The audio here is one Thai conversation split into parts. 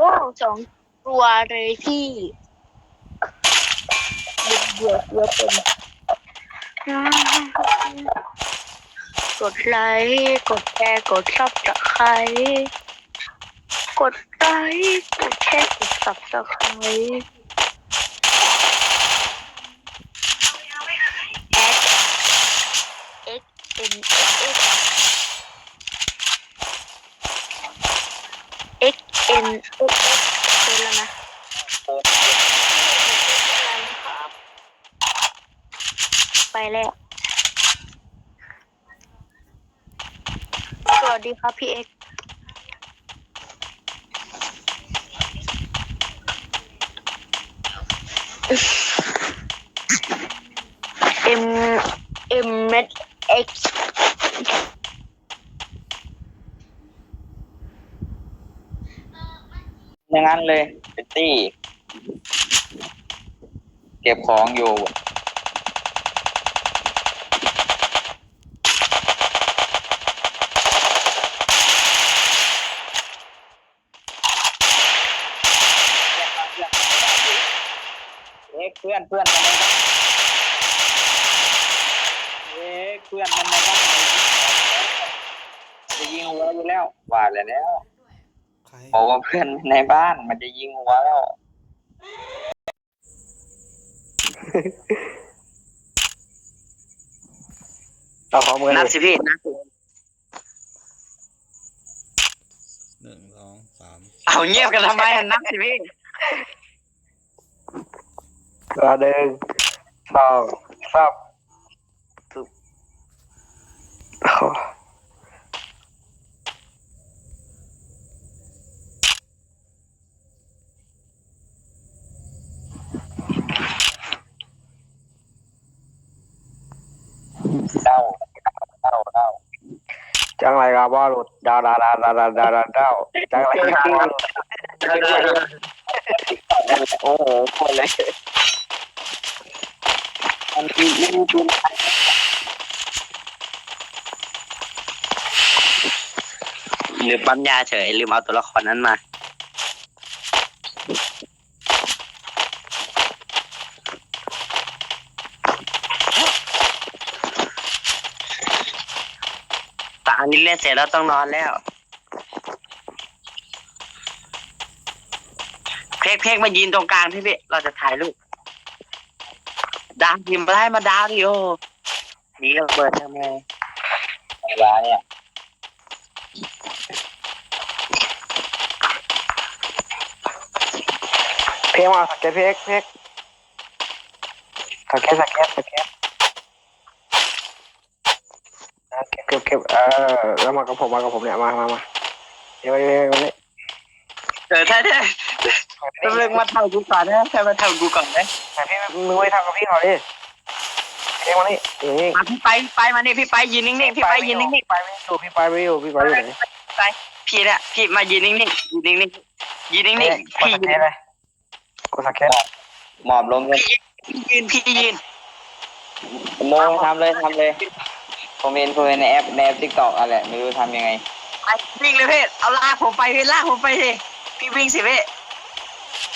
โอ้สองตัวเลยพี่เบื่อเบื่อเป็นกดไลค์กดแชร์กดซับสไครต์กดไลค์กดแชร์กดซับสไครต์็นอุ๊บเป็นแล้วนะไปแล้วสวัสดีครับพี่เอ็กซ์ เอ็มเอ็มเม็ดเอ็กซ์ อย่างนั้นเลยเป็นตี้ เก็บของอยู่ เอ๊ะเพื่อนเพื่อนมันในบ้านเอ๊ะเพื่อนมันในบ้านจะยิงหัวอยู่แล้วว่าแล้ว ใครบอกว่าเพื่อนในบ้านมันจะยิงหัวแล้ว เอาของมือนับสิพี่นับหนึ่งสองสามเอาเงียบกันทำไมนับสิพี่ตัวหนึ่งสองสามสุบ เดาเดาเดาจังไรกับบอลลุดดาวดาวดาวดาวดาวดาวดาวดาวจังไรกับบอลลุดโอ้โหคนเลยมันมีไม่มีปืนลืมปั๊มยาเฉยลืมเอาตัวละครนั้นมา อันนี้เล่นเสร็จแล้วต้องนอนแล้วเพกเพกมายืนตรงกลางพี่พี่เราจะถ่ายรูปดาวพิมพ์มาได้มาดาวดิโอนี่ระเบิดทำไมเวลาเนี่ยเพลงมาสักแกเพลงเพลงสักแกสักแกสักแก เก็บเออแล้วมากับผมมากับผมเนี่ยมามามาเดี๋ยวไปเดี๋ยวไปเออถ้าถ้าถ้าเรื่องมาทำกูก่อนนะถ้ามาทำกูก่อนนะแต่พี่มึงไม่ทำกับพี่เขาดิเพลงมานี่อย่างนี้มาพี่ไปไปมานี่พี่ไปยืนนิ่งๆพี่ไปยืนนิ่งๆไปไม่อยู่พี่ไปไม่อยู่พี่ไปอยู่ไหนไปพี่เนี่ยพี่มายืนนิ่งๆยืนนิ่งๆยืนนิ่งๆพี่สักแกเลยกดสักแกหมอบลงกันยืนพี่ยืนโมทำเลยทำเลย ผมเห็นผมเห็นในแอปในแอปทิกตอกอะไรไม่รู้ทำยังไงไปวิ่งเลยพี่เอาลากผมไปพี่ลากผมไปสิพี่วิ่งสิพี่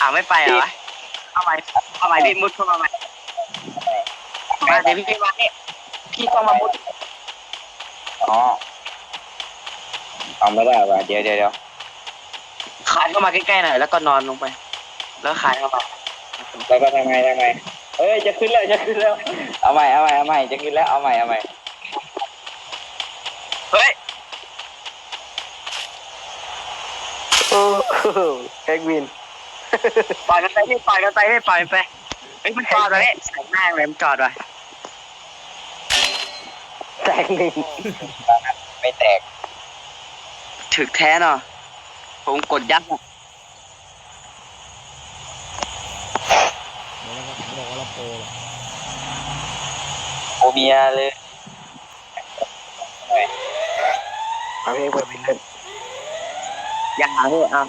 อ้าวไม่ไปเหรอวะเอาใหม่เอาใหม่พี่มุดเข้ามาใหม่มาเดี๋ยวพี่มาเนี่ยพี่ต้องมามุดอ๋อเอาไม่ได้ว่ะเดี๋ยวเดี๋ยวเดี๋ยวขายเข้ามาใกล้ๆหน่อยแล้วก็นอนลงไป แล้วขายเข้ามาแล้วก็ทำไงทำไงเอ้ยจะขึ้นแล้วจะขึ้นแล้ว เอาใหม่เอาใหม่เอาใหม่จะขึ้นแล้วเอาใหม่เอาใหม่ เฮ้ย โอ้ เพลงวินปล่อยกันไปพี่ปล่อยกันไปพี่ปล่อยไปเอ้ยมันจอดเลยใส่หน้าเลยมันจอดว่ะแตกหนึ่งไม่แตกถึกแท้เนาะผมกดยับอะบอกว่าบอกว่าเราโปรเหรอโอเมียเลยเอาเพลงเปิดวินเล่นยังหาเลยอะ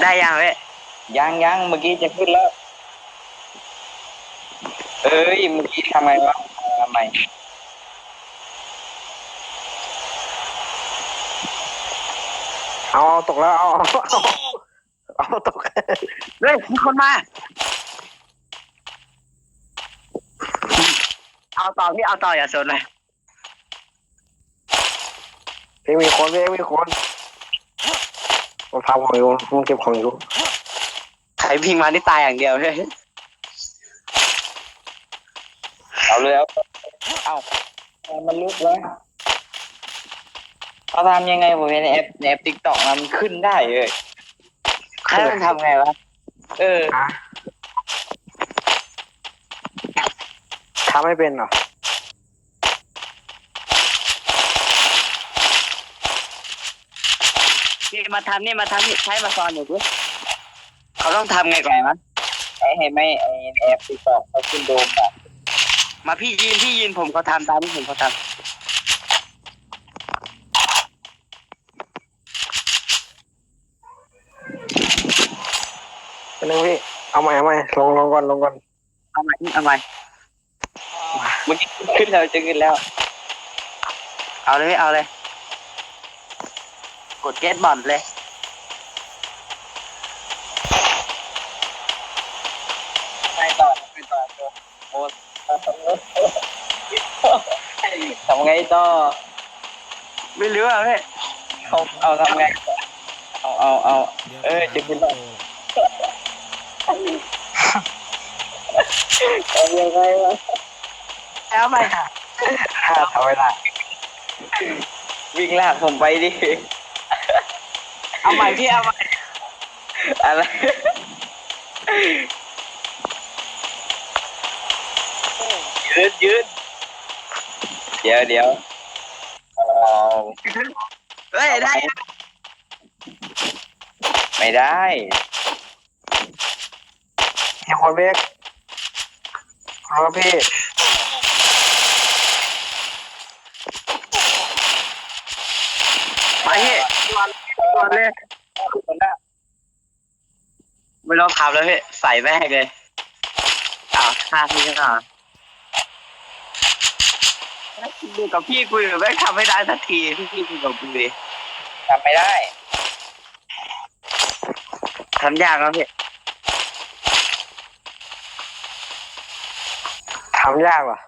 ได้ยังเว้ยยังยังเมื่อกี้จะขึ้นแล้ว เอ้ยเมื่อกี้ทำไงวะอ่าำไมเอาเอาตกแล้วเอาเอาเอาเอาตกเฮ้ยมีคนมา เอาต่อพี่เอาต่ออย่าสนเลยเองมีคนเองมีคน ผมทำของอยู่ผมเก็บของอยู่ใครพิงมานี่ตายอย่างเดียวเลยเอาเลยเอาเอามันลุกแล้วเขาทำยังไงผมเห็นในแอปในแอปติ๊กต็อกมันขึ้นได้เลยใครมันทำไงวะ เออฮะทำไม่เป็นเหรอ นี่มาทำนี่มาทำนี่ใช้มาสอนหนูดิเขาต้องทำไงก่อนวะไอ้เห็นไหมไอ้ในแอปติ๊กต็อกเขาขึ้นโดมอะมาพี่ยืนพี่ยืนผมเขาทำตามที่ผมเขาทเป็นนึงพี่ เอาใหม่เอาใหม่ลงลงก่อนลงก่อนำเอาใหม่เอาใหม่เมื่อกี้ขึ้นแล้วจะขึ้นแล้ว เอาเลยพี่เอาเลย กดเกตบอลเลย ไปต่อไปต่อโอ้ทำไงต่อไม่รู้อะพี่เอาเอาทำไง เอาเอาเอาดี๋ยวเออจะขึ้นแล้วโปรหรอกทำยังไงวะเอาใหม่ถ้าทำไม่ได้วิ่งลากผมไปดิ เอาใหม่พี่เอาใหม่อะไร ยืดยืดเดี๋ยวเดี๋ยวเอาเฮ้ยได้ไม่ได้มีคนเบกรอพี่ ไปพี่ ตัวเลยคนหน้าไม่ต้องทำแล้วพี่ใส่แม่งเลยอ้าวฆ่าพี่ก็ต่อดูกับพี่คุยกับแม่งทำไม่ได้สักทีพี่พี่คุยกับกูดิทำไม่ได้ทำยากแล้วพี่ทำยากว่ะ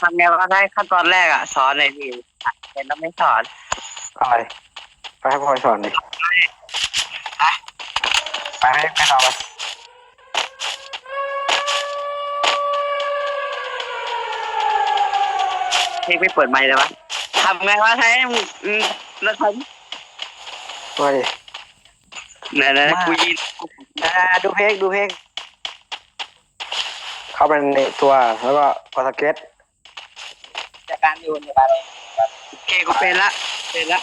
ทำไงวะได้ขั้นตอนแรกอะ สอนเลยพี่เป็นแล้วไม่สอน อะไรไปให้พ่อสอนดิไปให้ไปต่อไปเพลงไม่เปิดไมค์เลยวะทำไงวะให้มึงอืมแล้วทมาดิำเนี่ยนะกูยินอ่าดูเพลงดูเพลงเข้าไปในตัวแล้วก็กดสเก็ต จากการโยนจากการอะไรโอเคกูเป็นละ เป็นละ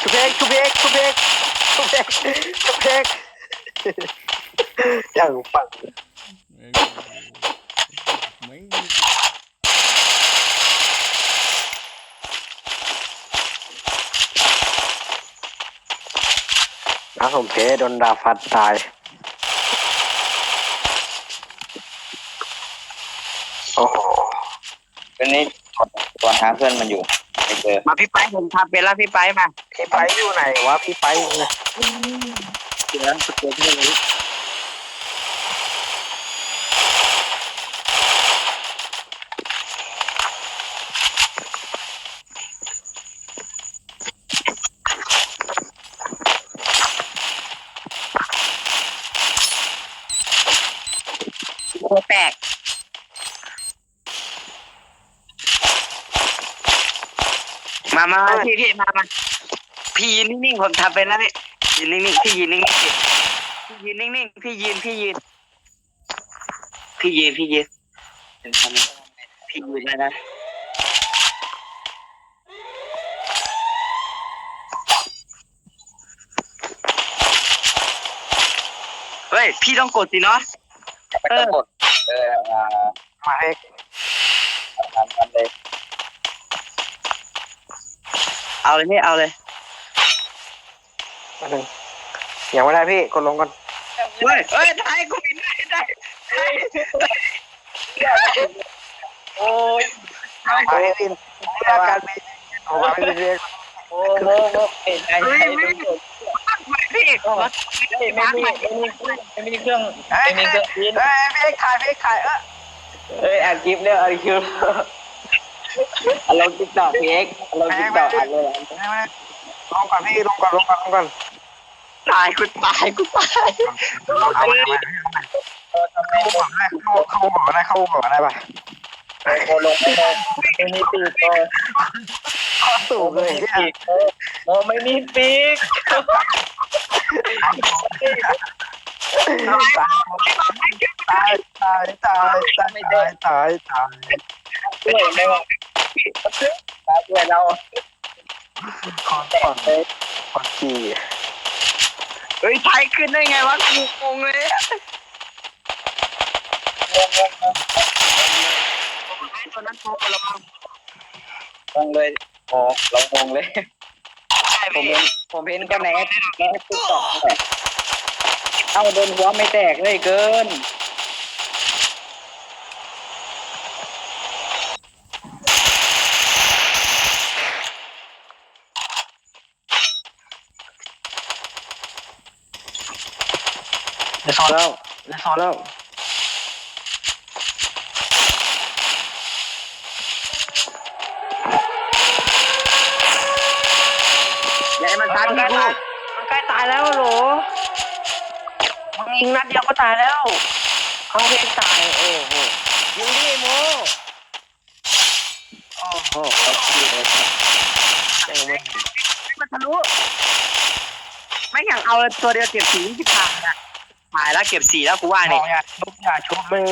ทุเพลงทุเพลงทุเพลงทุเพลงทุเพลง อย่างปั่นแม่งแม่งน้าสมเพชโดนดาฟัดตาย โอ้โหเป็นนี้ก่อนหาเพื่อนมันอยู่ไม่เจอมาพี่ไปผมทำเป็นละพี่ไปมา พี่ไปอยู่ไหนวะพี่ไปเนี่ยเดี๋ยวสเก็ตให้เลย มามาพี่พี่มามาพี่ยืนนิ่งๆผมทำไปแล้วนี่ยืนนิ่งๆพี่ยืนนิ่งๆพี่ยืนนิ่งๆพี่ยืนพี่ยืนพี่ยืนพี่ยืนพี่ยืนแล้วนะเฮ้ยพี่ต้องกดสิเนาะเออเออมาให้ เอาเลยพี่เอาเลยมาหนึ่งยังไม่ได้พี่กดลงก่อนเฮ้ยเฮ้ยได้กูบินได้ได้ได้โอ้ยมาเอกบินอาการบินออกมาไม่เรียกโอ้โหเป็นไงไม่มีพี่ไม่มีไม่มีเครื่องเฮ้ยไม่มีเครื่องบินเฮ้ยพี่เอกถ่ายพี่เอกถ่ายเออเอ้ยอัดคลิปเนี่ยอัดคลิปเอา ลงติ๊กตอกพี่เอ็กอาลงติ๊กตอกอัดเลยลงก่อนพี่ลงก่อนลงก่อนลงก่อนตายกูตายกูตายเข้าบอกได้เข้าเข้าบอกได้เข้าบอกได้ป่ะโอลงไม่ลงไม่มีปีกโอ้ข้อสูงเลยเนี่ยปีกโอ้ไม่มีปีกตายตายตายตายตายตายตาย ช่วยไม่ว่าตาช่วยเราขอก่อนขอขี่เฮ้ยไทยขึ้นได้ไงวะกูงงเลยตอนนั้นโทรระวังลงเลยโอ้ลงลงเลยใช่ผมพี่เห็นผมเห็นก็แหนกแหนกติ๊กต็อกแหละเอาโดนหัวไม่แตกเลยเกิน เดี๋ยวซอแล้วเดี๋ยวซอแล้วอย่าให้มันทันกันมันใกล้ตายแล้วโหลมึงยิงนัดเดียวก็ตายแล้วเขาเพกตายโอ้โหยิงดิโมโอ้โหเจ๋งเลยมันทะลุไม่อยากเอาตัวเดียวเก็บสีที่ผ่านอะ หายแล้วเก็บสี่แล้วกูว่าเนี่ยกอย่าชุบอย่าชุบมึง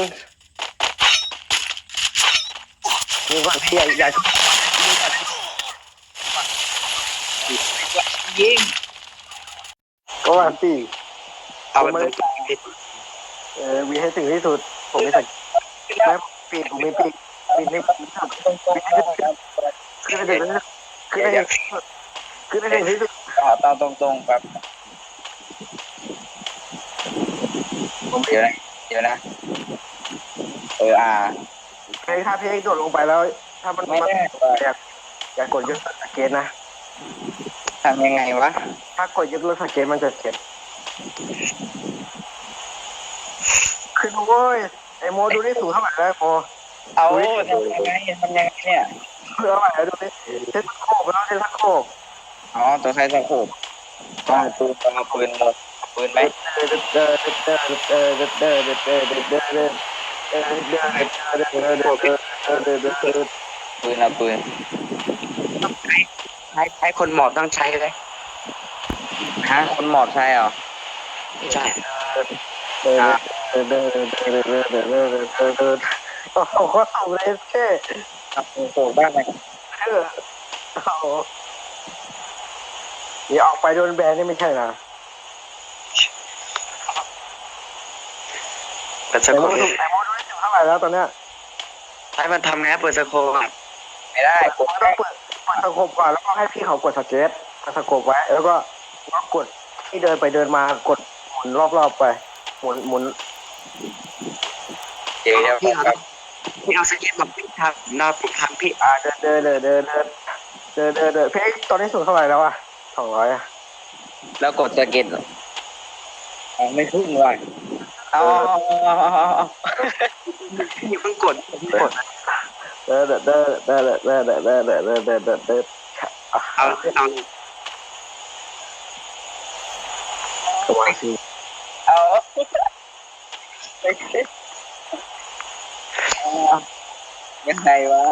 ยิงก่อนพี่อย่าอย่าชุบยิงก็ว่าสิเอามันเออวีให้ถึงที่สุด ผมไม่ใส่แม่ปีกผมไมีปีกปีกนี่ขึ้นไปถึงขึ้นไปถึงขึ้นไปถึงที่สุดต่อต่อตรงตรงๆแบบ ผมเดี๋ยวนะเดี๋ยวนะ เอออ่า เพลงถ้าเพลงโดดลงไปแล้ว ถ้ามันไม่มันได้อย่าอย่ากดยกเลิกสเกตนะ ทำยังไงวะ ถ้ากดยกเลิกสเกตมันจะเจ็บขึ้นมาเว้ยไอโมดูนี่สูงเท่าไหร่แล้วไอโมเอาทำยังไงทำยังไงเนี่ยเท่าไหร่แล้วดูนี่เซ็ตโคกแล้วเซ็ตโคกอ๋อ ตัวใช้สะโขบอ๋อปืนเอาปืนเลย ปืนไหมปืนอะปืนใช้ใช้คนหมอบต้องใช้เลยฮะคนหมอบใช่เหรอใช่โอ้โหเอาเลยเช่โอ้โหบ้างไหมเออเอาอย่าออกไปโดนแบนนี่ไม่ใช่นะ เปิดสไอ้โคโมปดูไอ้โมดูนี่ถึงเท่าไหร่แล้วตอนเนี้ยใช้มันทำไงเปิดสโคปอะไม่ได้กต้อดงเปิดเปิดสโคปก่อนแล้วก็ให้พี่เขากดสเก็ตสโคปไว้ แล้วก็ก็กดที่เดินไปเดินมากดหมุนรอบๆไป หมุนหมุนเดี๋ยวเดี๋ยวพี่เอาครับพี่เอาสเก็ตมาพี่ทำหน้าพี่ทำพี่อ่าเดินเดินเดินเดินเดินเดินเดินเดินเพลงตอนนี้สูงเท่าไหร่แล้วอะสองร้อยอะแล้วกดสะเก็ตอ๋อไม่ขึ้นว่ะ เอาเอาเอาเอาเอาเอาพี่เพิ่งกดพี่กดเดินเดินเดินเดินเดินเดินเดินเดินเดินเดินเดินเดินเอาเอาตัวสิเอายังไงวะ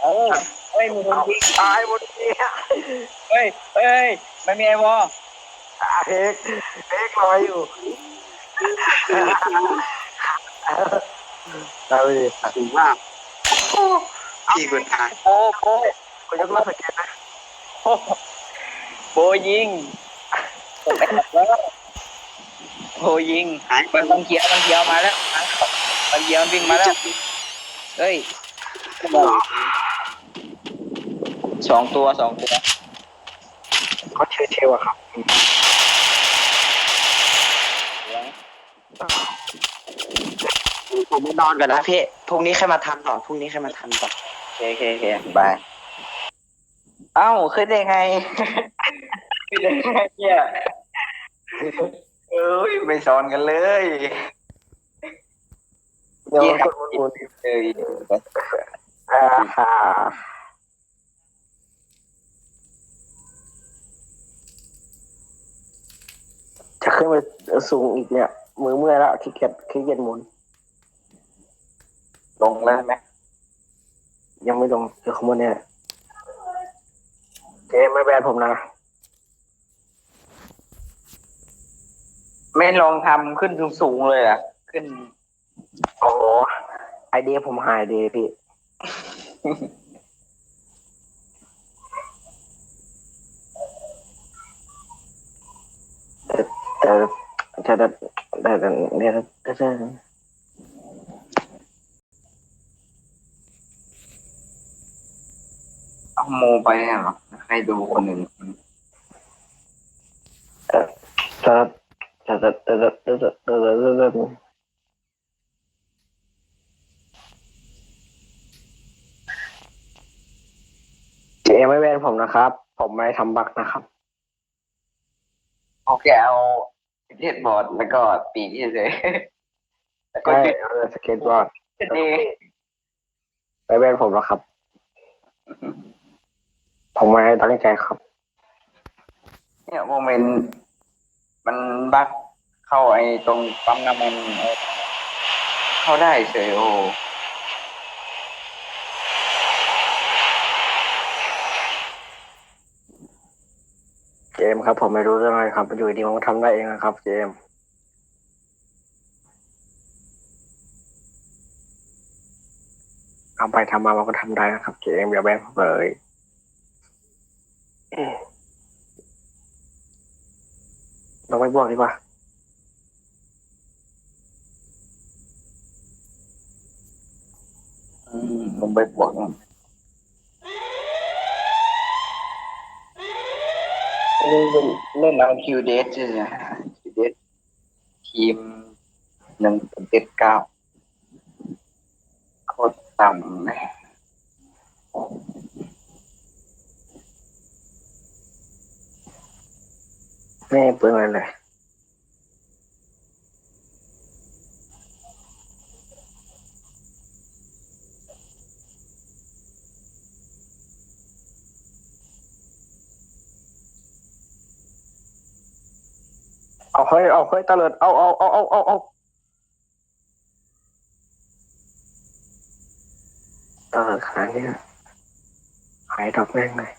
เออเฮ้ยมีคนยิงตายหมดเนี่ยเฮ้ยเฮ้ยไม่มีไอ้วอเพลงเพลงลอยอยู่ เอาดิถึงว่าพี่กดตายโอ้โหคนยกเลิกสเก็ตนะโบยิงกดไม่ทันแล้วโหยิงมันมันเขียวมันเขียวมาแล้วมันเขียววิ่งมาแล้ว เฮ้ยสองตัวสองตัวเขาเชเชลอะครับ ผมไม่นอนก่อนนะพี่พรุ่งนี้แค่มาทำต่อพรุ่งนี้แค่มาทำต่อโอเคโอเคโอเคบายเอ้าขึ้นได้ไง ขึ้นได้ไงเนี่ยเอ้ยไม่สอนกันเลยเดี๋ยวมันกดหมุนเอ้ยๆอ่าฮ่าจะขึ้นไปสูงอีกเนี่ย มือเมื่อยแล้วขี้เกียจขี้เกียจหมุน ลงแล้วไหมยังไม่ลงเดี๋ยวขโมยเนี่ยเจไม่แบนผมนะ ไม่ลองทำขึ้นสูงๆเลยอะ ขึ้น โอ้โหไอเดียผมหายดีพี่ แต่แต่แต่แต่แต่เนี่ยแต่แต่ เอา โมไปอะเหรอให้ดูคนหนึ่งแต่แต่แต่แต่แต่แต่แต่แต่แต่เจไม่แบนผมนะครับ ผมไม่ทำบักนะครับเขาแกเอาเทสบอร์ดแล้วก็ปีกเฉยแล้วก็ไม่จุดเอาสเก็ตบอร์ดจุดเอไม่แบนผมหรอกครับ ผมไม่ตั้งใจครับ เนี่ยโมเมนต์มันบักเข้าไอ้ตรงปั๊มน้ำมันเออเข้าได้เฉยโอ้เจมส์ครับ ผมไม่รู้เรื่องอะไรครับอยู่ดีมันก็ทำได้เองนะครับ เจมส์ทำไปทำมามันก็ทำได้นะครับ เจมส์อย่าแบนผมเลยเอ๊ะเราไม่ บอกดีกว่า อืมลงไปบวกเล่นเล่นเอาคิวเดสใช่ไหมคิวเดสทีมหนึ่งเจ็ดเก้าโคตรต่ำเลยไม่ให้เปลืองอะไรเลย เอาเฮ้ยเอาเฮ้ยตะเลิดเอาเอาเอาเอาเอาเอาตะเลิดขนาดนี้นะหายดอกแม่งเลย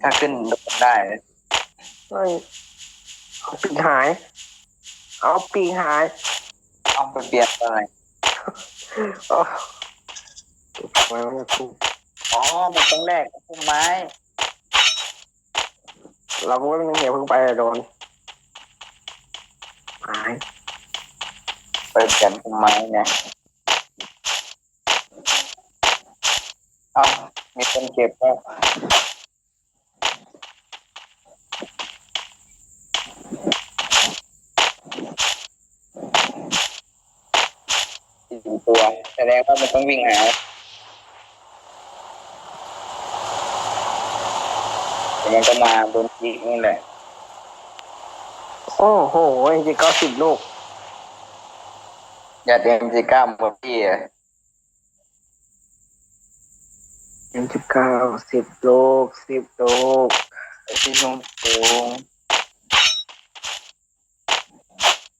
ถ้าขึ้นโดนได้เฮ้ยเอาปีกหาย เอาปีกหายต้องไปเปลี่ยนอะไรเอาทำไมมันถูกอ๋อมันต้องแลกกับพุ่มไม้เราก็ไม่เหี้ยเพิ่งไปโดนหายไปเปลี่ยนพุ่มไม้ไงเอ้ามีคนเก็บแล้ว แสดงว่ามันต้องวิ่งหาแต่มันก็มาบนที่นี่แหละ โอ้โหเอ็มจีเก้าสิบลูกอยัดเอ็มจีเก้าหมดพี่เอ็มสิบเก้าสิบลูกสิบลูกสิบลูกสูง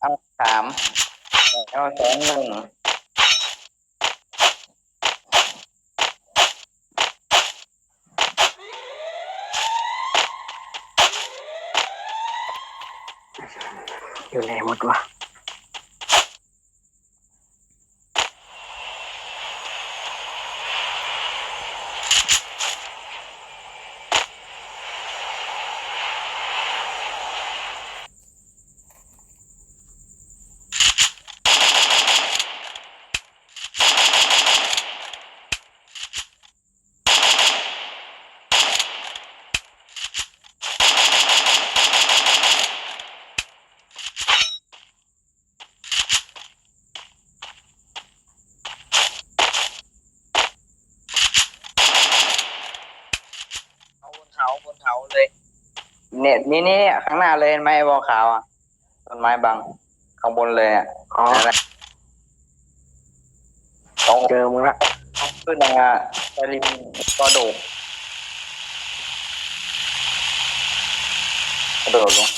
เอาสามเอาสองหนึ่ง อยู่ไหนหมดวะ เอาบนเขาบนเขาเลย เนี่ยนี่นี่ข้างหน้าเลยเห็นไหมไอ้บอขาวอะต้นไม้บังข้างบนเลยอะอ๋อนั่นแหละต้องเจอมึงละขึ้นมาสลิมก็โดดกระโดดลง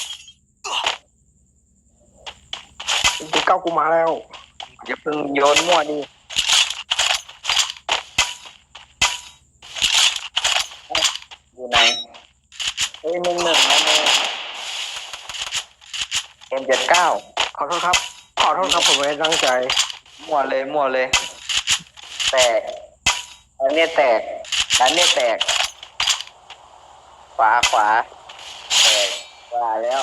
จริงๆเก้ากูมาแล้วอย่าเพิ่งโยนมั่วดิอยู่ไหนเฮ้ยหนึ่งหนึ่งนะเมเอ็ม เจ็ดเก้าขอโทษครับ ขอโทษครับผมไม่ได้ตั้งใจ มั่วเลยมั่วเลย แตกอันนี้แตกอันนี้แตก ขวาขวาแตกขวาแล้ว